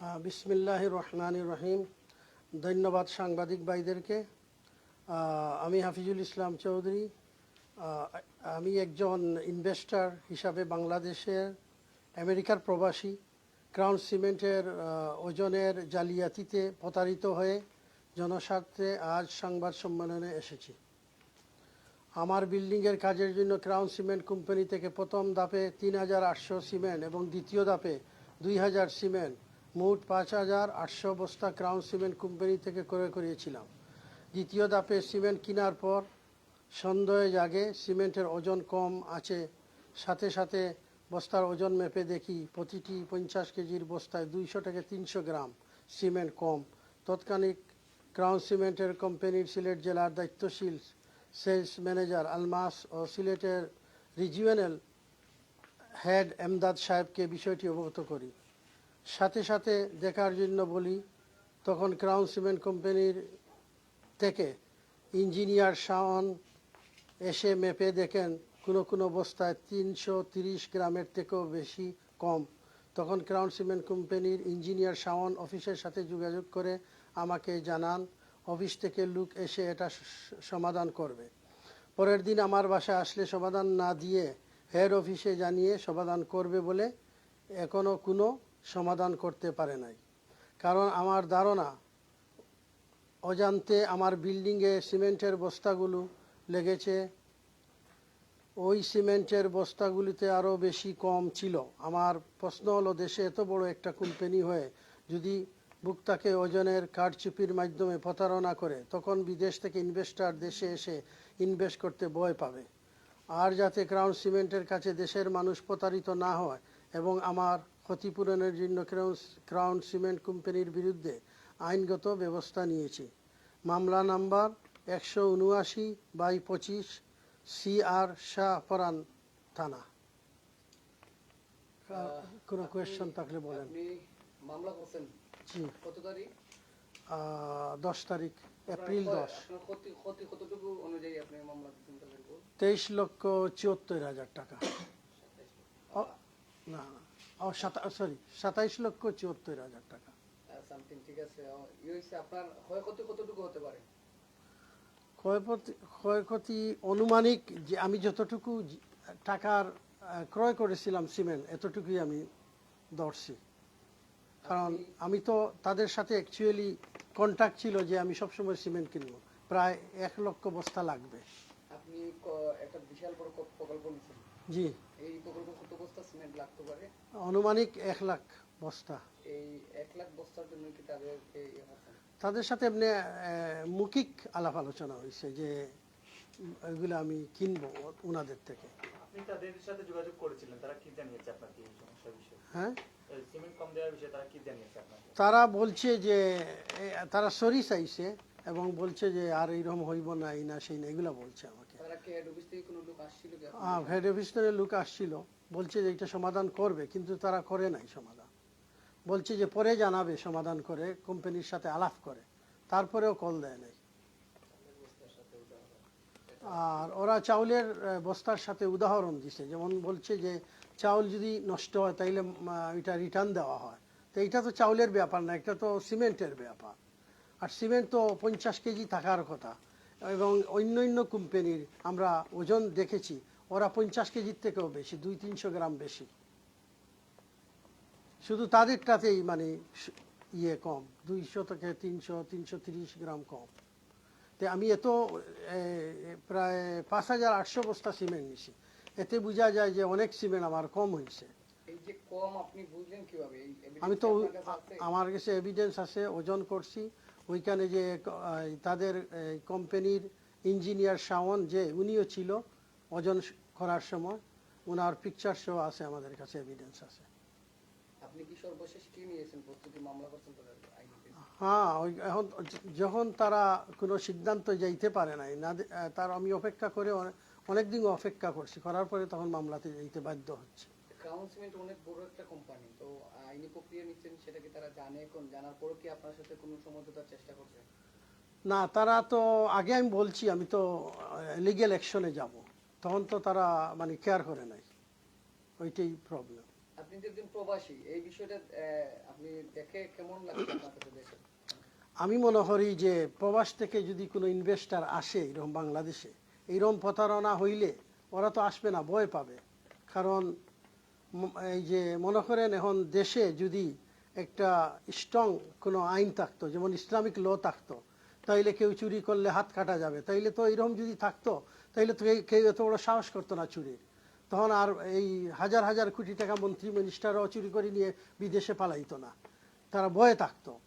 বিসমিল্লাহ রহমান রহিম। ধন্যবাদ সাংবাদিক ভাইদেরকে। আমি হাফিজুল ইসলাম চৌধুরী। আমি একজন ইনভেস্টর হিসাবে বাংলাদেশের, আমেরিকার প্রবাসী। ক্রাউন সিমেন্টের ওজনের জালিয়াতিতে প্রতারিত হয়ে জনস্বার্থে আজ সংবাদ সম্মেলনে এসেছি। আমার বিল্ডিংয়ের কাজের জন্য ক্রাউন সিমেন্ট কোম্পানি থেকে প্রথম ধাপে তিন হাজার আটশো সিমেন্ট এবং দ্বিতীয় ধাপে দুই হাজার সিমেন্ট মোট পাঁচ হাজার আটশো বস্তা ক্রাউন সিমেন্ট কোম্পানি থেকে ক্রয় করিয়েছিলাম। দ্বিতীয় ধাপে সিমেন্ট কেনার পর সন্দেহে জাগে সিমেন্টের ওজন কম আছে। সাথে সাথে বস্তার ওজন মেপে দেখি প্রতিটি পঞ্চাশ কেজির বস্তায় দুইশো থেকে তিনশো গ্রাম সিমেন্ট কম। তৎক্ষণিক ক্রাউন সিমেন্টের কোম্পানির সিলেট জেলার দায়িত্বশীল সেলস ম্যানেজার আলমাস ও সিলেটের রিজিওনাল হেড এমদাদ সাহেবকে বিষয়টি অবগত করি। সাথে সাথে দেখার জন্য বলি, তখন ক্রাউন সিমেন্ট কোম্পানির থেকে ইঞ্জিনিয়ার শাওন এসে মেপে দেখেন, কোনো কোনো বস্তায় তিনশো তিরিশ গ্রামের থেকেও বেশি কম। তখন ক্রাউন সিমেন্ট কোম্পানির ইঞ্জিনিয়ার শাওন অফিসের সাথে যোগাযোগ করে আমাকে জানান, অফিস থেকে লোক এসে এটা সমাধান করবে। পরের দিন আমার বাসায় আসলে সমাধান না দিয়ে হেড অফিসে জানিয়ে সমাধান করবে বলে এখনও কোনো সমাধান করতে পারে নাই। কারণ আমার ধারণা, অজান্তে আমার বিল্ডিংয়ে সিমেন্টের বস্তাগুলো লেগেছে। ওই সিমেন্টের বস্তাগুলিতে আরও বেশি কম ছিল। আমার প্রশ্ন হলো, দেশে এত বড় একটা কোম্পানি হয়ে যদি ভুক্তাকে ওজনের কারচুপির মাধ্যমে প্রতারণা করে, তখন বিদেশ থেকে ইনভেস্টর দেশে এসে ইনভেস্ট করতে ভয় পাবে। আর যাতে ক্রাউন সিমেন্টের কাছে দেশের মানুষ প্রতারিত না হয় এবং আমার ক্ষতিপূরণের জন্য ক্রাউন ক্রাউন সিমেন্ট কোম্পানির বিরুদ্ধে আইনগত ব্যবস্থা নিয়েছি। মামলা নাম্বার একশো উনআশি বাই পঁচিশ সি আর শাহপরান থানা। কোনো কোয়েশ্চন থাকলে বলেন। মামলা করছেন? জি। কত তারিখ? দশ তারিখ এপ্রিল দশ? তেইশ লক্ষ চুয়াত্তর হাজার টাকা। না। ও সরি সাতাইশ লক্ষ চুয়াত্তর হাজার টাকা। সামথিং ঠিক আছে। ও, ই হয়েছে আপনার ক্ষয়ক্ষতি কতটুকু হতে পারে? ক্ষয়ক্ষতি ক্ষয়ক্ষতি অনুমানিক যে আমি যতটুকু টাকার ক্রয় করেছিলাম সিমেন্ট এতটুকুই আমি ধরছি। কারণ আমি তো তাদের সাথে অ্যাকচুয়ালি কন্ট্যাক্ট ছিল যে আমি সবসময় সিমেন্ট কিনবো। প্রায় এক লক্ষ বস্তা লাগবে। আপনি একটা বিশাল বড় প্রকল্প নিচ্ছেন জি। এই প্রকল্প কত বস্তা সিমেন্ট লাগতে পারে? আনুমানিক এক লাখ বস্তা। এই এক লাখ বস্তার জন্য কি তাদের সাথে এমনি মৌখিক আলাপ আলোচনা হয়েছে যে এগুলো আমি কিনবো ওনাদের থেকে। আপনি তাদের সাথে যোগাযোগ করেছিলেন তারা কি জানিয়েছে আপনাকে এই সমস্যার বিষয়ে? হ্যাঁ? সিমেন্ট কম দেওয়ার বিষয়ে তারা কি জানিয়েছে আপনাকে? তারা বলছে যে তারা সরি চাইছে এবং বলছে যে আর এইরকম হইব না এই না সেই না এগুলো বলছে আমাকে। কি হেড অফিস লোক আসছিল। বলছে যে এটা সমাধান করবে, কিন্তু তারা করে নাই সমাধান। বলছে যে পরে জানাবে সমাধান করে, কোম্পানির সাথে আলাপ করে। তারপরেও কল দেয় নাই। আর ওরা চাউলের বস্তার সাথে উদাহরণ দিছে। যেমন বলছে যে চাউল যদি নষ্ট হয়, তাইলে এটা রিটার্ন দেওয়া হয়। তো এটা তো চাউলের ব্যাপার না, এটা তো সিমেন্টের ব্যাপার। আর সিমেন্ট তো পঞ্চাশ কেজি থাকার কথা। এবং অন্য অন্য কোম্পানির আমরা ওজন দেখেছি। ওরা পঞ্চাশ কেজির থেকেও বেশি দুই তিনশো গ্রাম বেশি। শুধু তাদেরটাতেই মানে ইয়ে কম দুইশো থেকে তিনশো তিনশো তিরিশ গ্রাম কম। তো আমি এত প্রায় পাঁচ হাজার আটশো বস্তা সিমেন্ট নিছি। এতে বোঝা যায় যে অনেক সিমেন্ট আমার কম হয়েছে। আমি তো? আমার কাছে এভিডেন্স আছে ওজন করছি। ওইখানে যে তাদের কোম্পানির ইঞ্জিনিয়ার শাওন যে উনিও ছিল ওজন করার সময় ওনার পিকচার সহ আছে আমাদের কাছে এভিডেন্স আছে। আপনি কি সর্বশেষ কি নিয়েছেন? প্রস্তুতি মামলা করছেন হ্যাঁ ওই এখন যখন তারা কোনো সিদ্ধান্ত যাইতে পারে নাই না তার আমি অপেক্ষা করে অনেক দিন অপেক্ষা করছি করার পরে তখন মামলাতে যাইতে বাধ্য হচ্ছে। সিমেন্ট অনেক বড় একটা কোম্পানি তো আইনি প্রক্রিয়া নিচ্ছেন সেটা কি তারা জানে কোন জানার পরও কি আপনার সাথে কোনো সমঝোতার চেষ্টা করছে? না তারা তো আগে আমি বলছি আমি তো লিগেল অ্যাকশনে যাব। তখন তো তারা মানে কেয়ার করে নাই। ওইটাই প্রবলেম আপনি আপনি যে একজন প্রবাসী এই বিষয়টা আপনি দেখে কেমন লাগছে আপনার দেশে আমি মনে করি যে প্রবাস থেকে যদি কোনো ইনভেস্টার আসে এরকম বাংলাদেশে এইরকম প্রতারণা হইলে ওরা তো আসবে না ভয় পাবে। কারণ এই যে মনে করেন এখন দেশে যদি একটা স্ট্রং কোনো আইন থাকতো, যেমন ইসলামিক ল থাকতো, তাইলে কেউ চুরি করলে হাত কাটা যাবে। তাইলে তো এরকম যদি থাকতো, তাইলে তো কেউ- এত বড় সাহস করতো না চুরির। তখন আর এই হাজার হাজার কোটি টাকা মন্ত্রী মিনিস্টারও চুরি করে নিয়ে বিদেশে পালাইতো না। তারা ভয়ে থাকতো।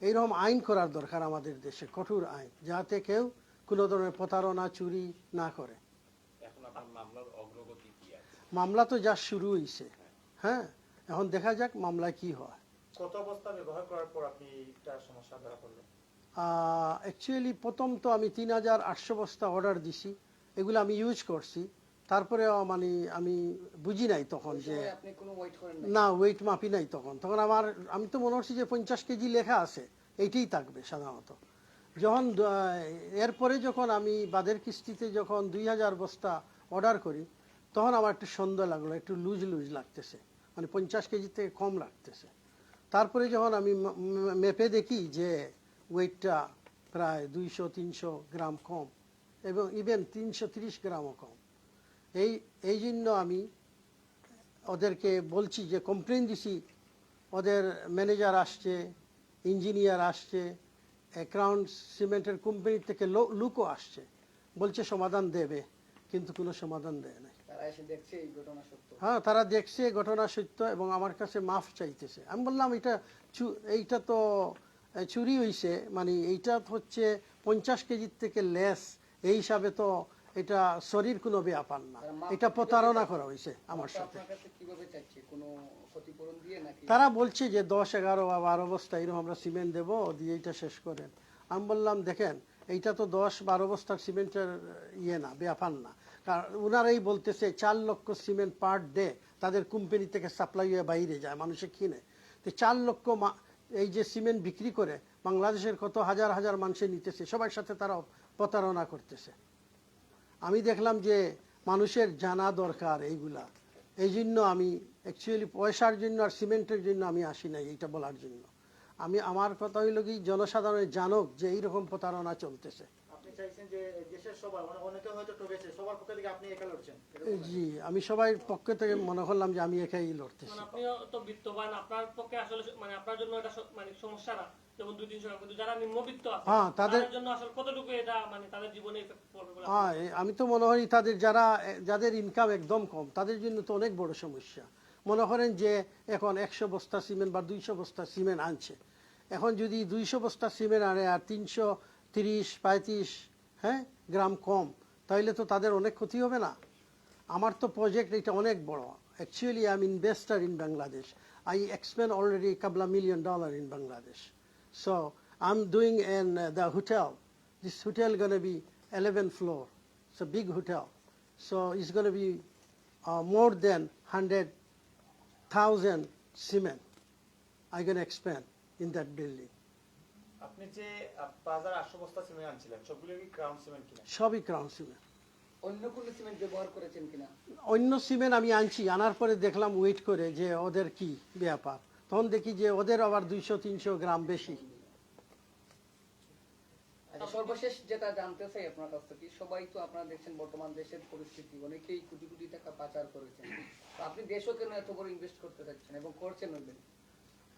এইরকম আইন করার দরকার আমাদের দেশে, কঠোর আইন, যাতে কেউ কোনো ধরনের প্রতারণা, চুরি না করে। এখন আপনার মামলার মামলা তো যা শুরু হয়েছে হ্যাঁ? এখন দেখা যাক মামলায় কি হয়। কত অবস্থা ব্যবহার করার পর আপনি সমস্যা ধরা পড়লেন? অ্যাকচুয়ালি প্রথম তো আমি তিন হাজার আটশো বস্তা অর্ডার দিছি এগুলো আমি ইউজ করছি। তারপরে মানে আমি বুঝি নাই তখন যে সময় আপনি কোনো ওয়েট করেন না না ওয়েট মাপি নাই তখন। তখন আমার আমি তো মনে হচ্ছি যে পঞ্চাশ কেজি লেখা আছে এইটাই থাকবে সাধারণত। যখন এরপরে যখন আমি বাদের কিস্তিতে যখন দুই হাজার বস্তা অর্ডার করি তখন আমার একটু সন্দেহ লাগল, একটু লুজ লুজ লাগতেছে। মানে পঞ্চাশ কেজি থেকে কম লাগতেছে। তারপরে যখন আমি মেপে দেখি যে ওয়েটটা প্রায় দুইশো, তিনশো গ্রাম কম এবং ইভেন তিনশো তিরিশ গ্রামও কম। এই এই জন্য আমি ওদেরকে বলছি যে কমপ্লেন দিছি। ওদের ম্যানেজার আসছে ইঞ্জিনিয়ার আসছে ক্রাউন সিমেন্টের কোম্পানি থেকে লুকও আসছে। বলছে সমাধান দেবে, কিন্তু কোনো সমাধান দেয় নাই। তারা দেখছে এই ঘটনা সত্য। হ্যাঁ তারা দেখছে ঘটনা সত্য এবং আমার কাছে মাফ চাইতেছে। আমি বললাম এটা এইটা তো চুরি হইছে। মানে এইটা হচ্ছে পঞ্চাশ কেজির থেকে লেস এই হিসাবে তো এটা শরীর কোনো ব্যাপার না। এটা প্রতারণা করা হয়েছে আমার সাথে। তারা বলছে যে দশ এগারো বা বারো বস্তা এরকম আমরা সিমেন্ট দেবো দিয়ে এইটা শেষ করেন। আমি বললাম দেখেন এইটা তো দশ বারো বস্তার সিমেন্টের ইয়ে না ব্যাপার না। কারণ ওনারাই বলতেছে, চার লক্ষ সিমেন্ট পার ডে তাদের কোম্পানি থেকে সাপ্লাই হয়ে বাইরে যায়, মানুষে কিনে। তো চার লক্ষ এই যে সিমেন্ট বিক্রি করে, বাংলাদেশের কত হাজার হাজার মানুষে নিতেছে, সবার সাথে তারা প্রতারণা করতেছে। আমি দেখলাম যে মানুষের জানা দরকার এইগুলা। এই জন্য আমি অ্যাকচুয়ালি পয়সার জন্য আর সিমেন্টের জন্য আমি আসি নাই এইটা বলার জন্য। আমি, আমার কথা হইল কি, জনসাধারণের জানুক যে এইরকম প্রতারণা চলতেছে। চাইছেন যে দেশের সবাই মানে অনেকে হয়তো ঠকেছে সবার পক্ষ থেকে আপনি একা লড়ছেন জি আমি সবাই পক্ষ থেকে মনে করলাম যে আমি একাই লড়তেছি। মানে তো বিত্তবান আপনার পক্ষে আসলে মানে আপনার জন্য এটা মানে সমস্যা না। যেমন দুই তিনশো কিন্তু যারা নিম্নবিত্ত আছে হ্যাঁ, তাদের- তাদের জন্য আসলে কতটুকু এটা মানে তাদের জীবনে effect পড়বে বলে হ্যাঁ আমি তো মনে করি তাদের যারা যাদের ইনকাম একদম কম তাদের জন্য তো অনেক বড় সমস্যা। মনে করেন যে এখন একশো বস্তা সিমেন্ট বা দুইশো বস্তা সিমেন্ট আনছে। এখন যদি দুইশো বস্তা সিমেন্ট আনে আর তিনশো তিরিশ পঁয়ত্রিশ হ্যাঁ গ্রাম কম তাহলে তো তাদের অনেক ক্ষতি হবে না। আমার তো প্রজেক্ট এটা অনেক বড়। Actually I am investor in Bangladesh I expend already couple million dollar in Bangladesh so I am doing an the hotel this hotel going to be 11 floor. It's a big hotel. So be more than hundred thousand cement I 100000 cement. I'm going to expand in that building. আপনি যে আহ, পাঁচ হাজার আটশো বস্তা cement আনছিলেন সবগুলো কি crown cement কিনা? সবই ক্রাউন সিমেন্ট অন্য কোনো সিমেন্ট ব্যবহার করেছেন কিনা? অন্য সিমেন্ট আমি আনছি আনার পরে দেখলাম ওয়েট করে যে ওদের কি ব্যাপার। তখন দেখি যে ওদের আবার দুইশো তিনশো গ্রাম বেশি। আচ্ছা সর্বশেষ যেটা জানতে চাই আপনার কাছ থেকে সবাই তো আপনারা দেখছেন বর্তমান দেশের পরিস্থিতি অনেকেই কোটি কোটি টাকা পাচার করেছেন। আপনি দেশও কেন এত বড় ইনভেস্ট করতে চাচ্ছেন এবং করছেন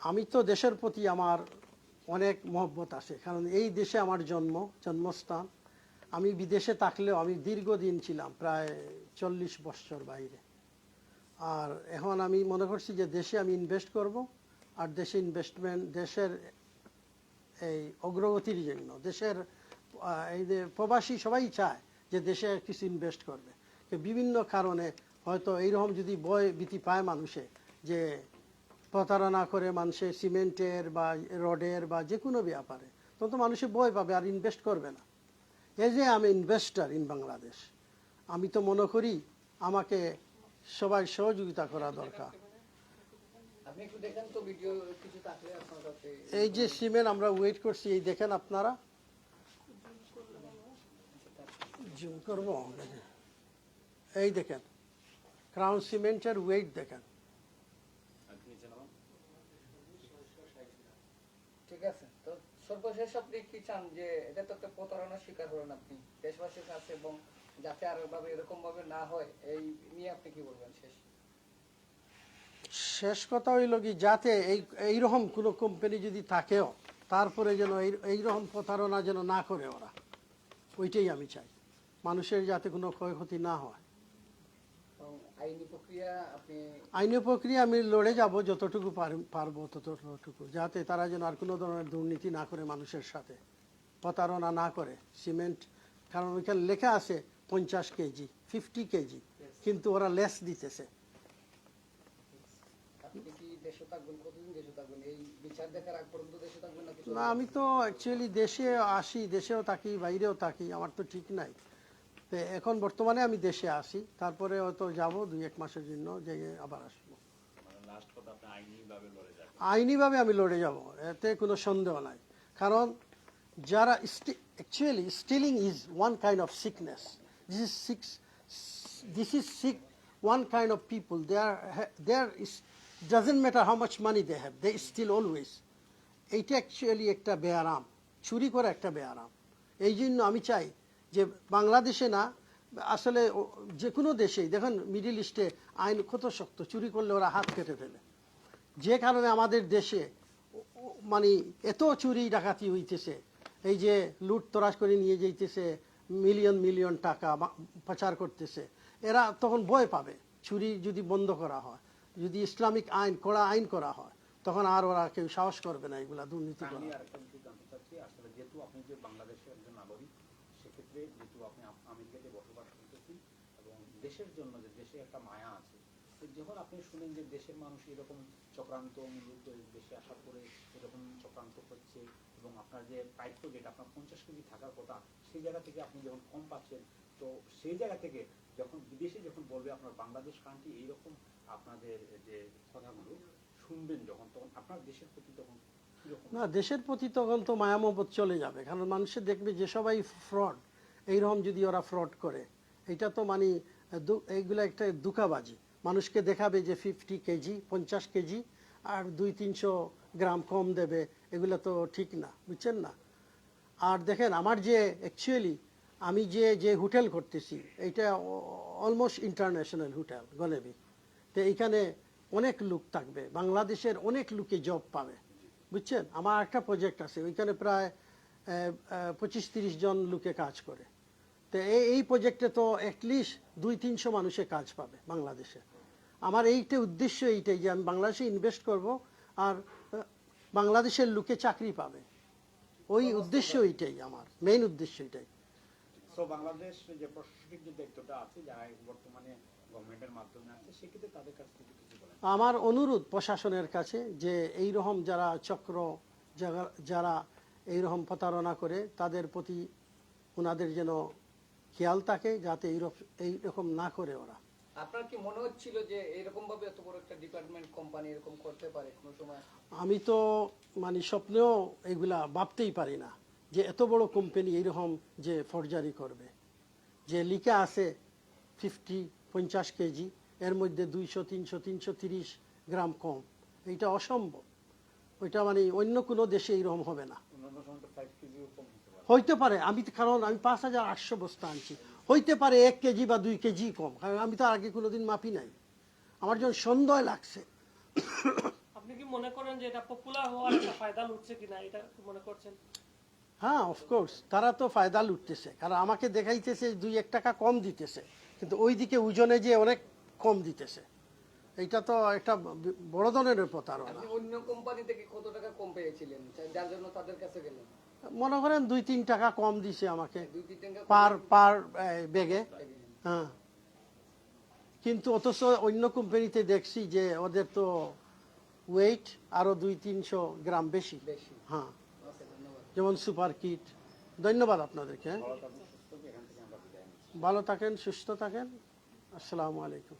আমি তো দেশের প্রতি আমার অনেক মহব্বত আছে কারণ এই দেশে আমার জন্ম, জন্মস্থান। আমি বিদেশে থাকলেও আমি দীর্ঘদিন ছিলাম, প্রায় চল্লিশ বছর বাইরে। আর এখন আমি মনে করছি যে দেশে আমি ইনভেস্ট করব, আর দেশে ইনভেস্টমেন্ট দেশের এই অগ্রগতির জন্য। দেশের এই যে প্রবাসী সবাই চায় যে দেশে কিছু ইনভেস্ট করবে। বিভিন্ন কারণে হয়তো এইরকম যদি বয় ভীতি পায় মানুষে যে প্রতারণা করে মানুষে সিমেন্টের বা রডের বা যে কোনো ব্যাপারে তখন তো মানুষে বয় পাবে আর ইনভেস্ট করবে না। এই যে আমি ইনভেস্টার ইন বাংলাদেশ আমি তো মনে করি আমাকে সবাই সহযোগিতা করা দরকার। এই যে সিমেন্ট আমরা ওয়েট করছি এই দেখেন আপনারা। জুম করব। এই দেখেন ক্রাউন সিমেন্টের ওয়েট দেখেন ঠিক আছে তো সর্বশেষ আপনি কি চান যে এটা তো একটা প্রতারণার শিকার হলেন আপনি? দেশবাসীর কাছে এবং যাতে আর ভাবে এরকম ভাবে না হয়, এই নিয়ে আপনি কি বলবেন শেষ? শেষ কথা হইল কি, যাতে এই, এইরকম কোনো কোম্পানি যদি থাকেও, তারপরে যেন এই, এইরকম প্রতারণা যেন না করে ওরা। ওইটাই আমি চাই। মানুষের যাতে কোনো ক্ষয়ক্ষতি না হয়। আইনি প্রক্রিয়া আমি লড়ে যাব যতটুকু পার- পারব ততটুকু। যাতে তারা যেন আর কোনো ধরনের দুর্নীতি না করে মানুষের সাথে। প্রতারণা না করে। সিমেন্ট কারণ ওইখানে লেখা আছে পঞ্চাশ কেজি ফিফটি কেজি কিন্তু ওরা লেস দিতেছে। না আমি তো অ্যাকচুয়ালি দেশে আসি দেশেও থাকি বাইরেও থাকি আমার তো ঠিক নাই। তো এখন বর্তমানে আমি দেশে আসি তারপরে হয়তো যাব দুই এক মাসের জন্য যে আবার আসব। মানে আইনিভাবে আমি লড়ে যাব এতে কোনো সন্দেহ নাই। কারণ যারা actually stealing is one kind of sickness this is six this is sick one kind of people they are they are doesn't matter how much money they have they still always এইটা actually একটা বেয়ারাম চুরি করা একটা বেয়ারাম। এই জন্য আমি চাই যে বাংলাদেশে না, আসলে যে কোনো দেশেই, দেখেন মিডিল ইস্টে আইন কত শক্ত, চুরি করলে ওরা হাত কেটে ফেলে যে কারণে আমাদের দেশে মানে এত চুরি ডাকাতি হইতেছে, এই যে লুট তরাজ করে নিয়ে যাইতেছে মিলিয়ন মিলিয়ন টাকা পাচার করতেছে, এরা তখন ভয় পাবে, চুরি যদি বন্ধ করা হয়, যদি ইসলামিক আইন কড়া আইন করা হয়, তখন আর ওরা কেউ সাহস করবে না এগুলা দুর্নীতি করা। যেহেতু আপনি যে বাংলাদেশের একজন নাগরিক সেক্ষেত্রে যেহেতু আপনি আম- আমেরিকাতে বসবাস করতেছেন এবং দেশের জন্য যে দেশে একটা মায়া আছে যখন আপনি শুনেন যে দেশের মানুষ এরকম চক্রান্ত মূলত দেশে আসার পরে এরকম চক্রান্ত হচ্ছে এবং আপনার যে প্রাপ্য যেটা, আপনার পঞ্চাশ কেজি থাকার কথা, সেই জায়গা থেকে আপনি যখন কম পাচ্ছেন, তো সেই জায়গা থেকে যখন বিদেশে যখন বলবে আপনার বাংলাদেশ কান্ট্রি এইরকম আপনাদের যে কথাগুলো শুনবেন যখন, তখন আপনার দেশের প্রতি তখন না, দেশের প্রতি তখন তো মায়ামহবত চলে যাবে, কারণ মানুষে দেখবে যে সবাই ফ্রড, এইরকম যদি ওরা ফ্রড করে এটা তো মানে এইগুলো একটা দুকাবাজি মানুষকে দেখাবে যে ফিফটি কেজি, পঞ্চাশ কেজি, আর দুই তিনশো গ্রাম কম দেবে। এগুলো তো ঠিক না, বুঝছেন না? আর দেখেন, আমার যে অ্যাকচুয়ালি আমি যে যে হোটেল করতেছি, এইটা অলমোস্ট ইন্টারন্যাশনাল হোটেল গলেবি তো এইখানে অনেক লোক থাকবে, বাংলাদেশের অনেক লোকে জব পাবে, বুঝছেন? আমার একটা প্রজেক্ট আছে, ওইখানে প্রায় পঁচিশ তিরিশ জন লোকে কাজ করে। তো এই এই প্রজেক্টে তো অ্যাটলিস্ট দুই তিনশো মানুষে কাজ পাবে বাংলাদেশে। আমার এইটা উদ্দেশ্য এইটাই যে আমি বাংলাদেশে ইনভেস্ট করব আর বাংলাদেশের লোকে চাকরি পাবে। ওই উদ্দেশ্য এইটাই আমার মেইন উদ্দেশ্য এটাই সো বাংলাদেশ যে প্রশাসনিক যে দায়িত্বটা আছে বর্তমানে গভর্নমেন্টের মাধ্যমে আছে সেক্ষেত্রে তাদের কাছ থেকে কিছু বলেন। আমার অনুরোধ প্রশাসনের কাছে যে এই রকম যারা চক্র যারা- যারা এই রকম প্রতারণা করে তাদের প্রতি ওনাদের যেন খেয়াল থাকে যাতে এইরকম এইরকম না করে ওরা। আপনার কি মনে হচ্ছিল যে এরকম ভাবে এত বড় একটা ডিপার্টমেন্ট কোম্পানি এরকম করতে পারে কোনো সময়? আমি তো মানে স্বপ্নেও এগুলা ভাবতেই পারি না যে এত বড় কোম্পানি এইরকম যে ফরজারি করবে। যে লিখা আছে ফিফটি পঞ্চাশ কেজি এর মধ্যে দুইশো তিনশো তিনশো তিরিশ গ্রাম কম। এইটা অসম্ভব। ওইটা মানে অন্য কোনো দেশে এইরকম হবে না। হইতে পারে আমি তো- কারণ আমি পাঁচ হাজার আটশো বস্তা আনছি। হইতে পারে এক কেজি বা দুই কেজি কম কারণ আমি তো আগে কোনোদিন মাপি নাই। আমার যখন সন্দেহ লাগছে। আপনি কি মনে করেন যে এটা পপুলার হওয়ার ফায়দা লুটছে কিনা? এটা কি মনে করছেন? হ্যাঁ অফকোর্স তারা তো ফায়দা লুটতেছে কারণ আমাকে দেখাইতেছে দুই এক টাকা কম দিতেছে কিন্তু ওইদিকে ওজনে যে অনেক কম দিতেছে। এইটা তো একটা বড় ধরনের প্রতারণা। আপনি অন্য কোম্পানি থেকে কত টাকা কম পেয়েছিলেন? যার জন্য তাদের কাছে গেলেন? মনে করেন দুই তিন টাকা কম দিছে আমাকে পার পার বেগে হ্যাঁ। কিন্তু অথচ অন্য কোম্পানিতে দেখছি যে ওদের তো ওয়েট আরও দুই তিনশো গ্রাম বেশি। হ্যাঁ। যেমন সুপার কিট। ধন্যবাদ আপনাদেরকে হ্যাঁ? ভালো থাকেন সুস্থ থাকেন। আসসালামু আলাইকুম।